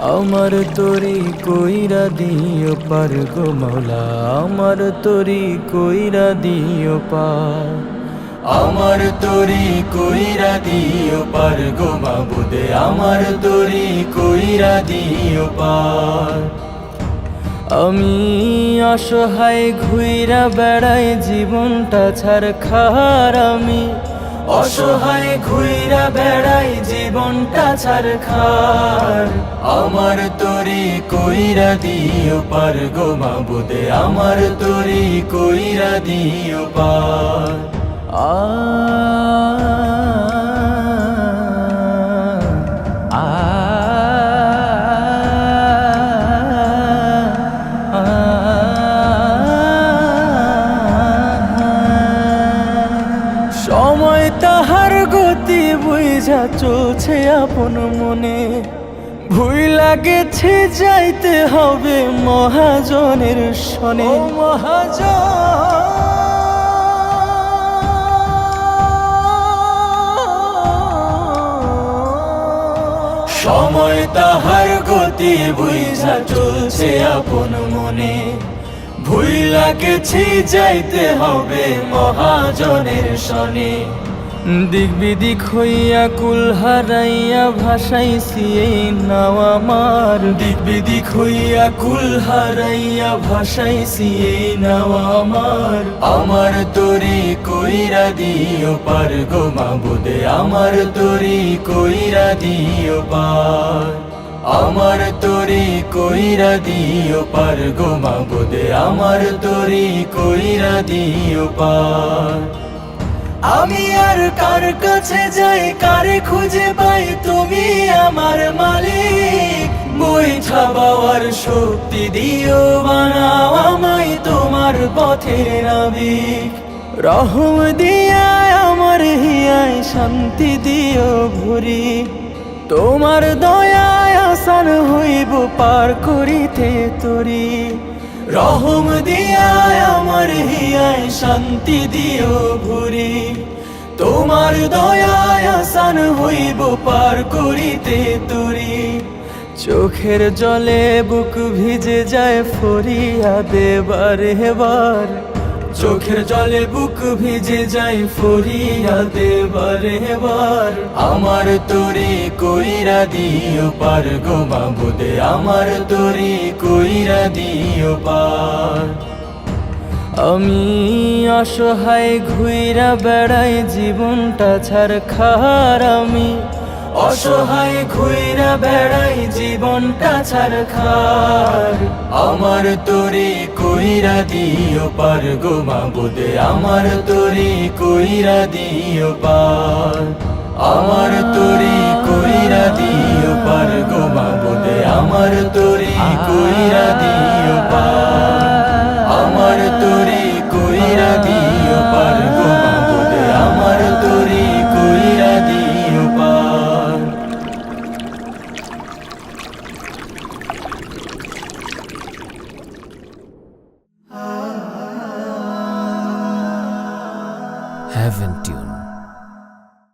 আমার তরি কইরা দিও পার গো মৌলা, আমার তরি কইরা দিও পার আমার তরি কইরা দিও পার গো মাবুদে, আমার তরি কইরা দিও পার আমি অসহায় ঘুইরা বেড়াই জীবনটা ছাড় খার আমি। অসহায় ঘুইরা বেড়াই জীবনটা ছাড় খার আমার তরি কইরা দিও পার গো মাবুদে, আমার তরি কইরা দিও পার। বুঝা চলছে আপন মনে। ভুই লাগেছে যাইতে হবে মহাজনের শনে মহাজন। সময় তাহার গতি বুঝা চলছে আপন মনে। ভুই লাগেছি যাইতে হবে মহাজনের শনে দিক বিদিক হইয়া কুল হারাইয়া ভাসাইছি এই নাও আমার। দিক বিদিক হইয়া কুল হারাইয়া ভাসাইছি এই নাও আমার। আমার তরি কইরা দিও পার গো মাবুদে, আমার তরি কইরা দিও পার। আমার তরি কইরা দিও পার গো মাবুদে, আমার তরি কইরা দিও পার। আমি আর কার কাছে যাই, কারে খুঁজে পাই তুমি আমার মালিক। বইঠা বাবার শক্তি দিও, বানাও আমায় তোমার পথের নাবিক। রহম দিয়া আমার হিয়ায় শান্তি দিও ভরি। তোমার দয়ায় আসান হইব পার করিতে তরি। রহম দিয়ায় আমার হিয়ায় শান্তি দিও ভুরি। তোমার দয়ায় আসান হইব পার করিতে তরি। চোখের জলে বুক ভিজে যায় ফরিয়া দেবার হেবার চোখের জলে বুক ভিজে যায় ফরিয়া দেবার হেবার আমার তরি কইরা দিও পার গো মাবুদে, আমার তরি কইরা দিও পার। আমি অসহায় ঘুইরা বেড়াই জীবনটা ছাড় খার আমি। অসহায় ঘুইরা বেড়াই জীবনটা ছাড় খার আমার তরি কইরা দিও পার গো মাবুদে, আমার তরি কইরা দিও পার। আমার তরি কইরা দিও পার গো মাবুদে, আমার তরি কইরা দিও haven't you